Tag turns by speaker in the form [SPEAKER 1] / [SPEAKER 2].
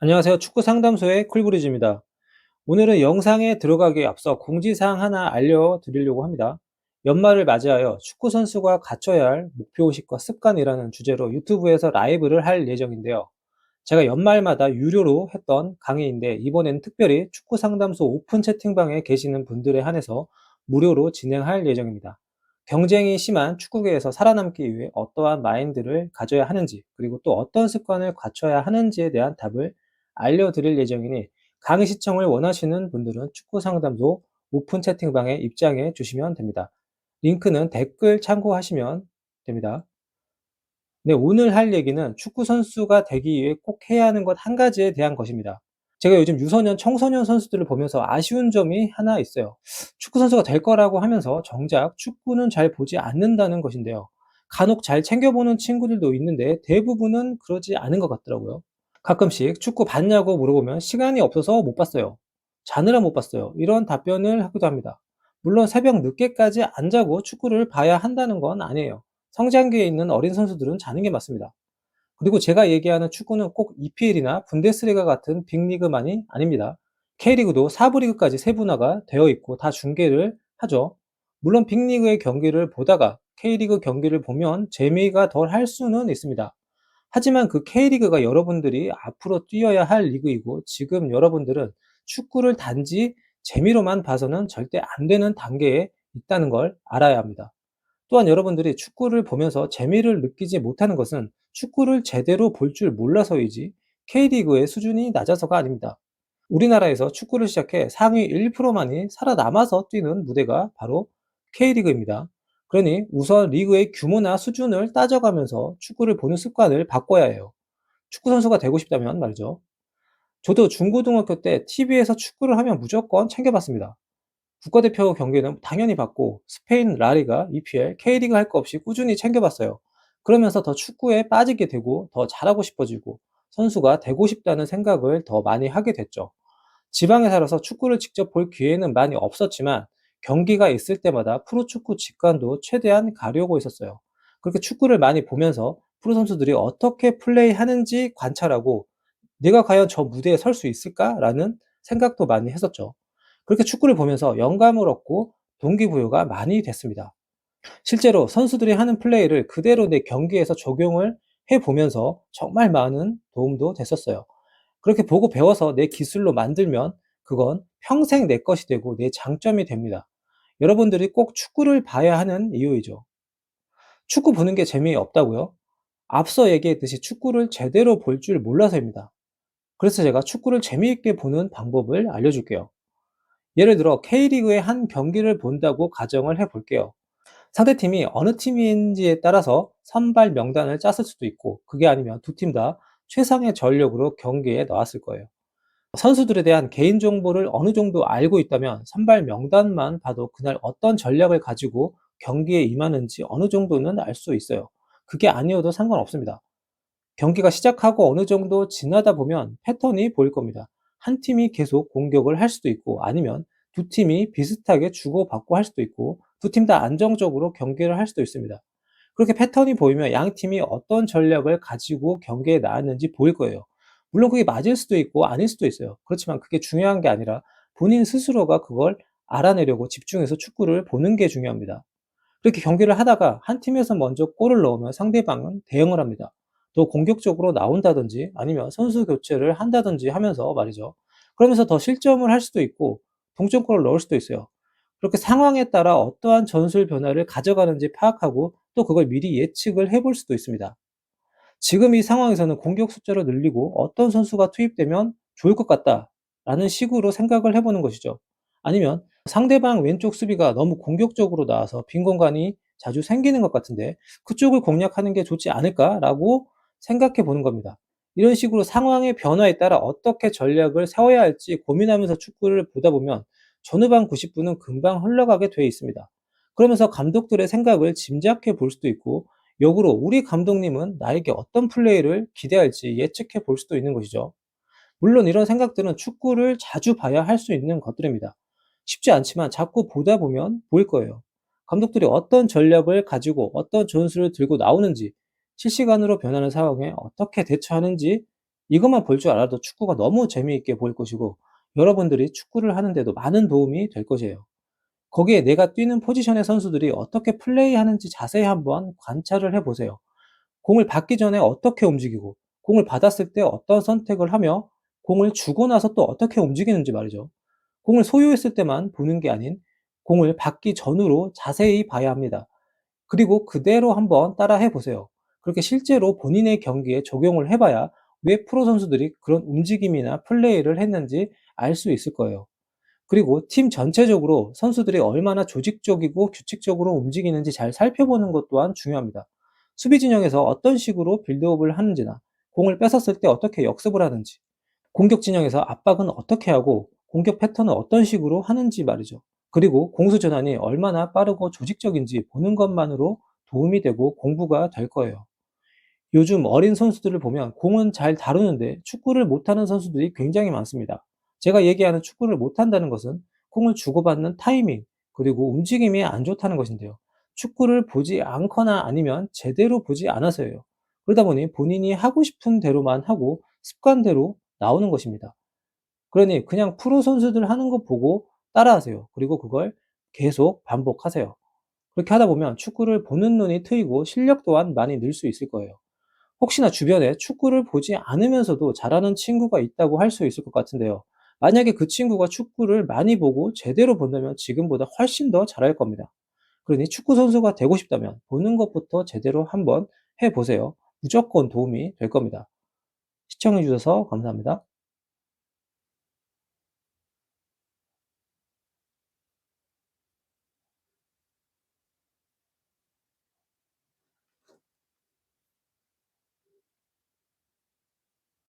[SPEAKER 1] 안녕하세요. 축구 상담소의 쿨브리즈입니다. 오늘은 영상에 들어가기에 앞서 공지사항 하나 알려드리려고 합니다. 연말을 맞이하여 축구 선수가 갖춰야 할 목표의식과 습관이라는 주제로 유튜브에서 라이브를 할 예정인데요. 제가 연말마다 유료로 했던 강의인데 이번에는 특별히 축구 상담소 오픈 채팅방에 계시는 분들에 한해서 무료로 진행할 예정입니다. 경쟁이 심한 축구계에서 살아남기 위해 어떠한 마인드를 가져야 하는지, 그리고 또 어떤 습관을 갖춰야 하는지에 대한 답을 알려드릴 예정이니 강의 시청을 원하시는 분들은 축구 상담소 오픈 채팅방에 입장해 주시면 됩니다. 링크는 댓글 참고하시면 됩니다. 네, 오늘 할 얘기는 축구 선수가 되기 위해 꼭 해야 하는 것 한 가지에 대한 것입니다. 제가 요즘 유소년, 청소년 선수들을 보면서 아쉬운 점이 하나 있어요. 축구 선수가 될 거라고 하면서 정작 축구는 잘 보지 않는다는 것인데요. 간혹 잘 챙겨보는 친구들도 있는데 대부분은 그러지 않은 것 같더라고요. 가끔씩 축구 봤냐고 물어보면 시간이 없어서 못 봤어요. 자느라 못 봤어요. 이런 답변을 하기도 합니다. 물론 새벽 늦게까지 안 자고 축구를 봐야 한다는 건 아니에요. 성장기에 있는 어린 선수들은 자는 게 맞습니다. 그리고 제가 얘기하는 축구는 꼭 EPL이나 분데스리가 같은 빅리그만이 아닙니다. K리그도 4부 리그까지 세분화가 되어 있고 다 중계를 하죠. 물론 빅리그의 경기를 보다가 K리그 경기를 보면 재미가 덜 할 수는 있습니다. 하지만 그 K리그가 여러분들이 앞으로 뛰어야 할 리그이고 지금 여러분들은 축구를 단지 재미로만 봐서는 절대 안 되는 단계에 있다는 걸 알아야 합니다. 또한 여러분들이 축구를 보면서 재미를 느끼지 못하는 것은 축구를 제대로 볼 줄 몰라서이지 K리그의 수준이 낮아서가 아닙니다. 우리나라에서 축구를 시작해 상위 1%만이 살아남아서 뛰는 무대가 바로 K리그입니다. 그러니 우선 리그의 규모나 수준을 따져가면서 축구를 보는 습관을 바꿔야 해요. 축구 선수가 되고 싶다면 말이죠. 저도 중고등학교 때 TV에서 축구를 하면 무조건 챙겨봤습니다. 국가대표 경기는 당연히 봤고 스페인 라리가, EPL, K리그 할 거 없이 꾸준히 챙겨봤어요. 그러면서 더 축구에 빠지게 되고 더 잘하고 싶어지고 선수가 되고 싶다는 생각을 더 많이 하게 됐죠. 지방에 살아서 축구를 직접 볼 기회는 많이 없었지만 경기가 있을 때마다 프로축구 직관도 최대한 가려고 했었어요. 그렇게 축구를 많이 보면서 프로 선수들이 어떻게 플레이하는지 관찰하고 내가 과연 저 무대에 설 수 있을까라는 생각도 많이 했었죠. 그렇게 축구를 보면서 영감을 얻고 동기부여가 많이 됐습니다. 실제로 선수들이 하는 플레이를 그대로 내 경기에서 적용을 해 보면서 정말 많은 도움도 됐었어요. 그렇게 보고 배워서 내 기술로 만들면 그건 평생 내 것이 되고 내 장점이 됩니다. 여러분들이 꼭 축구를 봐야 하는 이유이죠. 축구 보는 게 재미없다고요? 앞서 얘기했듯이 축구를 제대로 볼 줄 몰라서입니다. 그래서 제가 축구를 재미있게 보는 방법을 알려줄게요. 예를 들어 K리그의 한 경기를 본다고 가정을 해 볼게요. 상대팀이 어느 팀인지에 따라서 선발 명단을 짰을 수도 있고, 그게 아니면 두 팀 다 최상의 전력으로 경기에 나왔을 거예요. 선수들에 대한 개인 정보를 어느 정도 알고 있다면 선발 명단만 봐도 그날 어떤 전략을 가지고 경기에 임하는지 어느 정도는 알 수 있어요. 그게 아니어도 상관없습니다. 경기가 시작하고 어느 정도 지나다 보면 패턴이 보일 겁니다. 한 팀이 계속 공격을 할 수도 있고 아니면 두 팀이 비슷하게 주고받고 할 수도 있고 두 팀 다 안정적으로 경기를 할 수도 있습니다. 그렇게 패턴이 보이면 양 팀이 어떤 전략을 가지고 경기에 나왔는지 보일 거예요. 물론 그게 맞을 수도 있고 아닐 수도 있어요. 그렇지만 그게 중요한 게 아니라 본인 스스로가 그걸 알아내려고 집중해서 축구를 보는 게 중요합니다. 그렇게 경기를 하다가 한 팀에서 먼저 골을 넣으면 상대방은 대응을 합니다. 더 공격적으로 나온다든지 아니면 선수 교체를 한다든지 하면서 말이죠. 그러면서 더 실점을 할 수도 있고 동점골을 넣을 수도 있어요. 그렇게 상황에 따라 어떠한 전술 변화를 가져가는지 파악하고 또 그걸 미리 예측을 해볼 수도 있습니다. 지금 이 상황에서는 공격 숫자를 늘리고 어떤 선수가 투입되면 좋을 것 같다라는 식으로 생각을 해보는 것이죠. 아니면 상대방 왼쪽 수비가 너무 공격적으로 나와서 빈 공간이 자주 생기는 것 같은데 그쪽을 공략하는 게 좋지 않을까라고 생각해 보는 겁니다. 이런 식으로 상황의 변화에 따라 어떻게 전략을 세워야 할지 고민하면서 축구를 보다 보면 전후반 90분은 금방 흘러가게 되어 있습니다. 그러면서 감독들의 생각을 짐작해 볼 수도 있고 역으로 우리 감독님은 나에게 어떤 플레이를 기대할지 예측해 볼 수도 있는 것이죠. 물론 이런 생각들은 축구를 자주 봐야 할 수 있는 것들입니다. 쉽지 않지만 자꾸 보다 보면 보일 거예요. 감독들이 어떤 전략을 가지고 어떤 전술을 들고 나오는지, 실시간으로 변하는 상황에 어떻게 대처하는지 이것만 볼 줄 알아도 축구가 너무 재미있게 보일 것이고 여러분들이 축구를 하는데도 많은 도움이 될 것이에요. 거기에 내가 뛰는 포지션의 선수들이 어떻게 플레이하는지 자세히 한번 관찰을 해 보세요. 공을 받기 전에 어떻게 움직이고 공을 받았을 때 어떤 선택을 하며 공을 주고 나서 또 어떻게 움직이는지 말이죠. 공을 소유했을 때만 보는 게 아닌 공을 받기 전후로 자세히 봐야 합니다. 그리고 그대로 한번 따라 해 보세요. 그렇게 실제로 본인의 경기에 적용을 해 봐야 왜 프로 선수들이 그런 움직임이나 플레이를 했는지 알 수 있을 거예요. 그리고 팀 전체적으로 선수들이 얼마나 조직적이고 규칙적으로 움직이는지 잘 살펴보는 것 또한 중요합니다. 수비 진영에서 어떤 식으로 빌드업을 하는지나 공을 뺏었을 때 어떻게 역습을 하는지, 공격 진영에서 압박은 어떻게 하고 공격 패턴은 어떤 식으로 하는지 말이죠. 그리고 공수 전환이 얼마나 빠르고 조직적인지 보는 것만으로 도움이 되고 공부가 될 거예요. 요즘 어린 선수들을 보면 공은 잘 다루는데 축구를 못하는 선수들이 굉장히 많습니다. 제가 얘기하는 축구를 못한다는 것은 공을 주고받는 타이밍, 그리고 움직임이 안 좋다는 것인데요. 축구를 보지 않거나 아니면 제대로 보지 않아서예요. 그러다 보니 본인이 하고 싶은 대로만 하고 습관대로 나오는 것입니다. 그러니 그냥 프로 선수들 하는 거 보고 따라하세요. 그리고 그걸 계속 반복하세요. 그렇게 하다 보면 축구를 보는 눈이 트이고 실력 또한 많이 늘 수 있을 거예요. 혹시나 주변에 축구를 보지 않으면서도 잘하는 친구가 있다고 할 수 있을 것 같은데요. 만약에 그 친구가 축구를 많이 보고 제대로 본다면 지금보다 훨씬 더 잘할 겁니다. 그러니 축구 선수가 되고 싶다면 보는 것부터 제대로 한번 해 보세요. 무조건 도움이 될 겁니다. 시청해 주셔서 감사합니다.